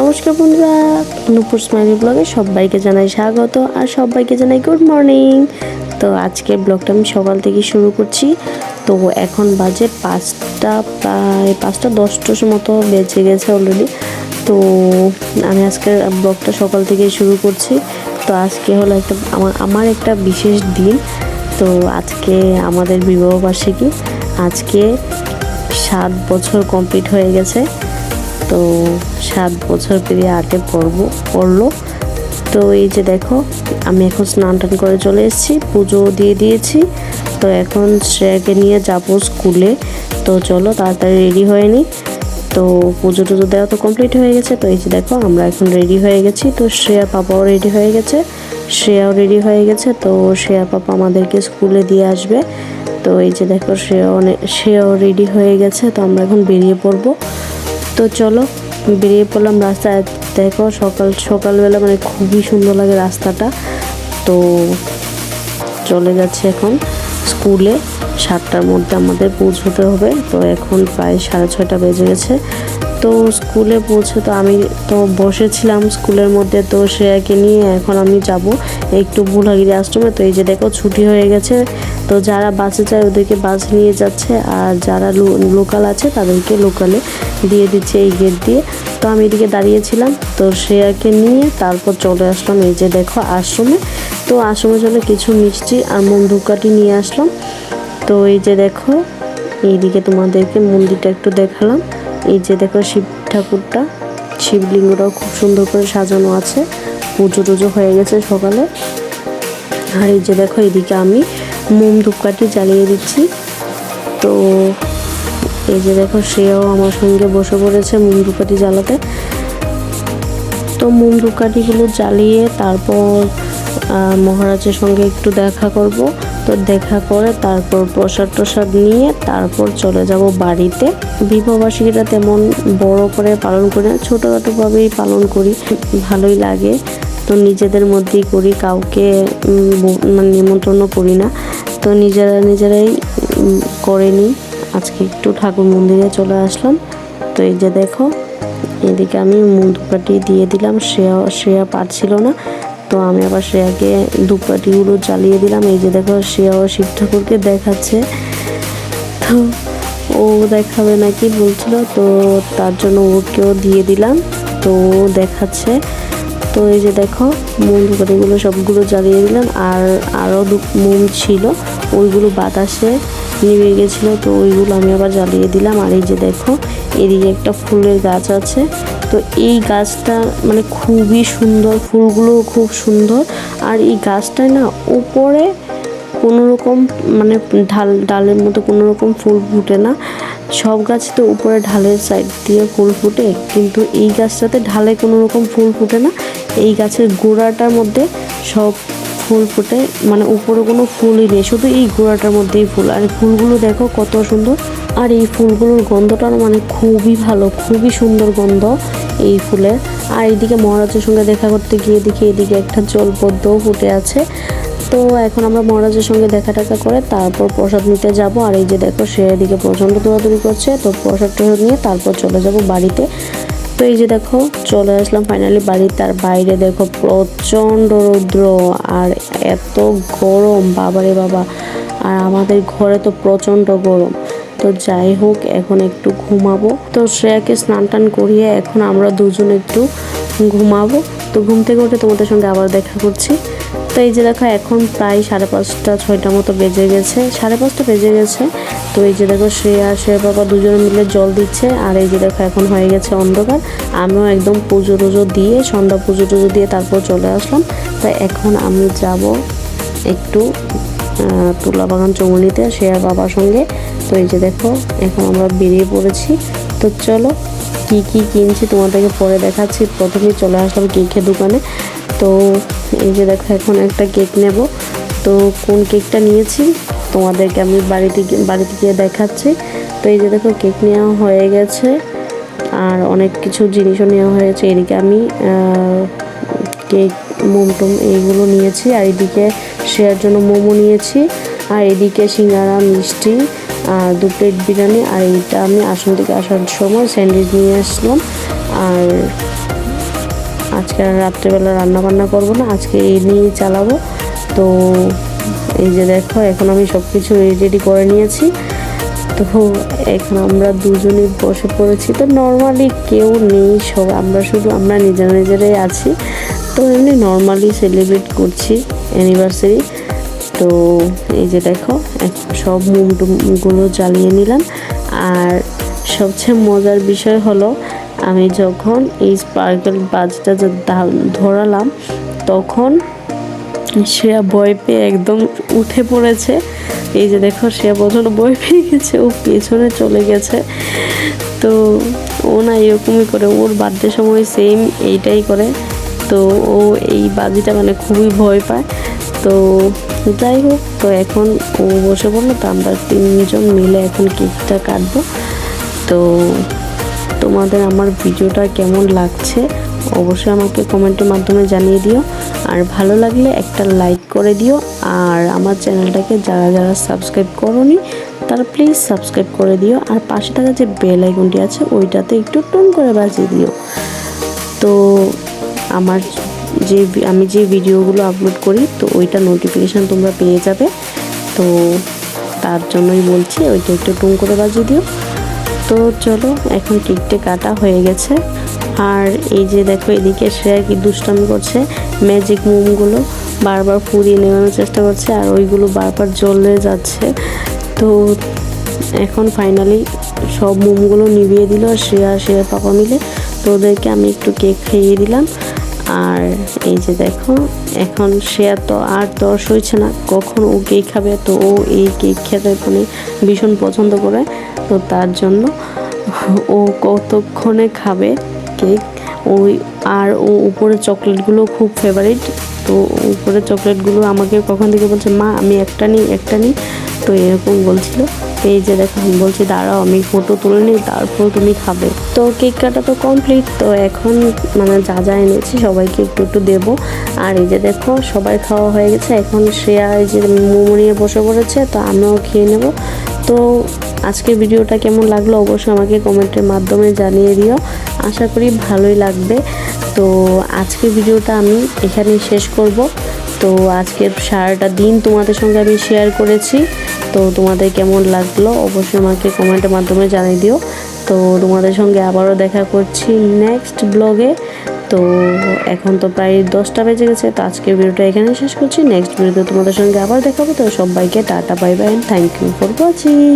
নমস্কার বন্ধুরা, নূপুর স্মাইলি ব্লগে সবাইকে জানাই স্বাগত আর সবাইকে জানাই গুড মর্নিং তো আজকে ব্লগটা আমি সকাল থেকে শুরু করছি। তো এখন বাজে পাঁচটা প্রায় পাঁচটা দশটার মতো বেজে গেছে অলরেডি তো আমি আজকে ব্লগটা সকাল থেকে শুরু করছি। তো আজকে হলো একটা আমার আমার একটা বিশেষ দিন। তো আজকে আমাদের বিবাহবার্ষিকী আজকে সাত বছর কমপ্লিট হয়ে গেছে। তো সাত বছর পেরিয়ে আটে পড়ব, পড়ল। তো এই যে দেখো, আমি এখন স্নান টান করে চলে এসেছি, পুজো দিয়ে দিয়েছি। তো এখন শ্রেয়াকে নিয়ে যাব স্কুলে। তো চলো, তাড়াতাড়ি রেডি হয়ে নিই তো পুজো টুজো দেওয়া তো কমপ্লিট হয়ে গেছে। তো এই যে দেখো, আমরা এখন রেডি হয়ে গেছি। তো শ্রেয়া পাপাও রেডি হয়ে গেছে। শ্রেয়াও রেডি হয়ে গেছে। তো শ্রেয়া পাপা আমাদেরকে স্কুলে দিয়ে আসবে। তো এই যে দেখো, শ্রেয়াও অনেক, শ্রেয়াও রেডি হয়ে গেছে। তো আমরা এখন বেরিয়ে পড়ব। তো চলো বেরিয়ে পড়লাম রাস্তায়। দেখো সকাল, সকালবেলা মানে খুবই সুন্দর লাগে রাস্তাটা। তো চলে যাচ্ছে এখন স্কুলে। সাতটার মধ্যে আমাদের পৌঁছতে হবে। তো এখন প্রায় সাড়ে ছয়টা বেজে গেছে। তো স্কুলে পৌঁছে তো আমি তো বসেছিলাম স্কুলের মধ্যে, তো শ্রেয়াকে নিয়ে এখন আমি যাব একটু ভুলাগিরি আশ্রমে। তো এই যে দেখো, ছুটি হয়ে গেছে। তো যারা বাসে চায় ওদেরকে বাস নিয়ে যাচ্ছে, আর যারা লোকাল আছে তাদেরকে লোকালে দিয়ে দিচ্ছে এই গেট দিয়ে। তো আমি এদিকে দাঁড়িয়েছিলাম, তো শ্রেয়াকে নিয়ে তারপর চলে আসলাম এই যে দেখো আশ্রমে। তো আশ্রমে চলে কিছু মিষ্টি আর মন ধূপকাঠি নিয়ে আসলাম। তো এই যে দেখো, এইদিকে তোমাদেরকে মন্দিরটা একটু দেখালাম। এই যে দেখো শিব ঠাকুরটা, শিবলিঙ্গটাও খুব সুন্দর করে সাজানো আছে। পুজো টুজো হয়ে গেছে সকালে। আর এই যে দেখো এদিকে আমি মোম ধূপকাঠি জ্বালিয়ে দিচ্ছি। তো এই যে দেখো সেও আমার সঙ্গে বসে পড়েছে মোম ধূপকাঠি জ্বালাতে। তো মোম ধূপকাঠিগুলো জ্বালিয়ে তারপর মহারাজের সঙ্গে একটু দেখা করব। তো দেখা করে, তারপর প্রসাদ টসাদ নিয়ে তারপর চলে যাব বাড়িতে। বিবাহবার্ষিকীটা তেমন বড় করে পালন করি না, ছোটোখাটোভাবেই পালন করি, ভালোই লাগে। তো নিজেদের মধ্যেই করি, কাউকে মানে নিমন্ত্রণও করি না। তো নিজেরা নিজেরাই করে নিই। আজকে একটু ঠাকুর মন্দিরে চলে আসলাম। তো এই যে দেখো, এদিকে আমি মধুকাটি দিয়ে দিলাম, শ্রেয়া শ্রেয়া পারছিল না। তো আমি আবার শ্রেয়াকে ধূপকাঠিগুলো জ্বালিয়ে দিলাম। এই যে দেখো শ্রেয়াও শিব ঠাকুরকে দেখাচ্ছে। তো ও দেখাবে নাকি বলছিল, তো তার জন্য ওকেও দিয়ে দিলাম। তো দেখাচ্ছে। তো এই যে দেখো মোম ধূপকাঠিগুলো সবগুলো জ্বালিয়ে দিলাম। আর আরও দু মোম ছিল, ওইগুলো বাতাসে নিভে গেছিল, তো ওইগুলো আমি আবার জ্বালিয়ে দিলাম। আর এই যে দেখো এদিকে একটা ফুলের গাছ আছে। তো এই গাছটা মানে খুবই সুন্দর ফুলগুলো খুব সুন্দর। আর এই গাছটায় না উপরে কোনো রকম মানে ঢাল, ডালের মতো কোনো রকম ফুল ফুটে না। সব গাছ তো উপরে ঢালের সাইড দিয়ে ফুল ফুটে, কিন্তু এই গাছটাতে ঢালে কোনো রকম ফুল ফুটে না। এই গাছের গোড়াটার মধ্যে সব ফুল ফুটে মানে উপরে কোনো ফুলই নেই, শুধু এই গোড়াটার মধ্যেই ফুল। আর ফুলগুলো দেখো কত সুন্দর। আর এই ফুলগুলোর গন্ধটা মানে খুবই ভালো, খুবই সুন্দর গন্ধ এই ফুলের। আর এইদিকে মহারাজের সঙ্গে দেখা করতে গিয়ে দেখি এদিকে একটা জলপদ্মও ফুটে আছে। তো এখন আমরা মহারাজের সঙ্গে দেখা টাকা করে তারপর প্রসাদ নিতে যাব। আর এই যে দেখো সে এদিকে প্রচণ্ড দৌড়াদৌড়ি করছে, তো প্রসাদ টসাদ নিয়ে তারপর চলে যাব বাড়িতে। তো এই যে দেখো, চলে আসলাম ফাইনালি বাড়ি তার বাইরে দেখো প্রচণ্ড রৌদ্র আর এত গরম, বাবারে বাবা। আর আমাদের ঘরে তো প্রচণ্ড গরম। তো যাই হোক, এখন একটু ঘুমাবো। তো শ্রেয়াকে স্নান টান করিয়ে এখন আমরা দুজন একটু ঘুমাবো। তো ঘুম থেকে উঠে তোমাদের সঙ্গে আবার দেখা করছি। তো এই যে দেখো, এখন প্রায় সাড়ে পাঁচটা, ছয়টা মতো বেজে গেছে। সাড়ে পাঁচটা বেজে গেছে। তো এই যে দেখো, শ্রেয়া শ্রেয়া বাবা দুজনে মিলে জল দিচ্ছে। আর এই যে দেখো, এখন হয়ে গেছে অন্ধকার। আমিও একদম পুজো টুজো দিয়ে, সন্ধ্যা পুজো টুজো দিয়ে তারপর চলে আসলাম। তাই এখন আমি যাব একটু তুলা বাগান চৌমনিতে শ্রেয়া বাবার সঙ্গে। তো এই যে দেখো, এখন আমরা বেরিয়ে পড়েছি। তো চলো, কি কি কিনছি তোমাদেরকে পরে দেখাচ্ছি। প্রথমেই চলে আসলাম কেকের দোকানে। তো এই যে দেখো, এখন একটা কেক নেব। তো কোন কেকটা নিয়েছি? তোমাদেরকে আমি বাড়িতে বাড়িতে গিয়ে দেখাচ্ছি। তো এই যে দেখো কেক নেওয়া হয়ে গেছে। আর অনেক কিছু জিনিসও নেওয়া হয়েছে এদিকে আমি কেক মোমটোম এইগুলো নিয়েছি। আর এদিকে শেয়ার জন্য মোমো নিয়েছি। আর এদিকে সিঙ্গারা, মিষ্টি, আর দু প্লেট বিরিয়ানি। আর এইটা আমি আসন থেকে আসার সময় স্যান্ডউইচ নিয়ে আসলাম। আর আজকে আর রাত্রেবেলা রান্না বান্না করব না, আজকে এই নিয়েই চালাবো। তো এই যে দেখো, এখন আমি সব কিছু রেডি করে নিয়েছি। তো এখন আমরা দুজনেই বসে পড়েছি। তো নর্মালি কেউ নেই সব, আমরা শুধু আমরা নিজেরা নিজেরাই আছি। তো এমনি নর্মালি সেলিব্রেট করছি অ্যানিভার্সারি তো এই যে দেখো সব মুমটুমগুলো জ্বালিয়ে নিলাম। আর সবচেয়ে মজার বিষয় হলো আমি যখন এই স্পার্কেল বাজটা ধরালাম, তখন সে ভয় পেয়ে একদম উঠে পড়েছে। এই যে দেখো সে বছর বই পেয়ে গেছে, ও পেছনে চলে গেছে। তো ও না এরকমই করে, ওর বার্থডে সময় সেম এইটাই করে। তো ও এই বাজিটা মানে খুবই ভয় পায়। তো যাই হোক, তো এখন ও বসে পড়ল, তো আমরা তিনজন মিলে এখন কেকটা কাটবো। তো তোমাদের আমার ভিডিওটা কেমন লাগছে অবশ্যই আমাকে কমেন্টের মাধ্যমে জানিয়ে দিও। আর ভালো লাগলে একটা লাইক করে দিও। আর আমার চ্যানেলটাকে যারা যারা সাবস্ক্রাইব করনি, তারা প্লিজ সাবস্ক্রাইব করে দিও। আর পাশে থাকা যে বেল আইকনটি আছে, ওইটাতে একটু টুন করে বাজিয়ে দিও। তো আমার যে আমি যে ভিডিওগুলো আপলোড করি, তো ওইটা নোটিফিকেশান তোমরা পেয়ে যাবে। তো তার জন্যই বলছি, ওইটা একটু টুন করে বাজিয়ে দিও। তো চলো, এখন কেকটা কাটা হয়ে গেছে। আর এই যে দেখো, এদিকে শ্রেয়া কি দুষ্টামি করছে। ম্যাজিক মোমগুলো বারবার ফুরিয়ে নেওয়ানোর চেষ্টা করছে, আর ওইগুলো বারবার জ্বলে যাচ্ছে। তো এখন ফাইনালি সব মোমগুলো নিভিয়ে দিল শ্রেয়া শ্রেয়া পাপা মিলে। তো ওদেরকে আমি একটু কেক খাইয়ে দিলাম। আর এই যে দেখো, এখন শ্রেয়া তো আর দর্শ হয়েছে না, কখন ও কেক খাবে? তো ও এই কেক খেতে মানে ভীষণ পছন্দ করে। তো তার জন্য ও কতক্ষণে খাবে কেক? ওই আর ও উপরে চকলেটগুলো খুব ফেভারিট তো উপরে চকলেটগুলো আমাকে কখন থেকে বলছে, মা, আমি একটা নিই একটা নিই? তো এরকম বলছিল। এই যে দেখো, আমি বলছি, দাঁড়াও, আমি ফটো তুলে নিই, তারপর তুমি খাবে। তো কেক কাটা তো কমপ্লিট তো এখন মানে যা যা এনেছি, সবাইকে একটু একটু দেবো। আর এই যে দেখো সবাই খাওয়া হয়ে গেছে, এখন শ্রেয়া এই যে মোমো নিয়ে বসে পড়েছে, তো আমিও খেয়ে নেব। তো আজকের ভিডিওটা কেমন লাগল, অবশ্যই আমাকে কমেন্টের মাধ্যমে জানিয়ে দিও। আশা করি ভালোই লাগবে। তো আজকের ভিডিওটা আমি এখানেই শেষ করব। তো আজকের সারাটা দিন তোমাদের সঙ্গে আমি শেয়ার করেছি। তো তোমাদের কেমন লাগল অবশ্যই আমাকে কমেন্টের মাধ্যমে জানিয়ে দিও। তো তোমাদের সঙ্গে আবারও দেখা করছি নেক্সট ব্লগে তো এখন তো প্রায় দশটা বেজে গেছে, তো আজকের ভিডিওটা এখানে শেষ করছি। নেক্সট ভিডিওতে তোমাদের সঙ্গে আবার দেখাবো তো সবাইকে tata bye bye thank you for watching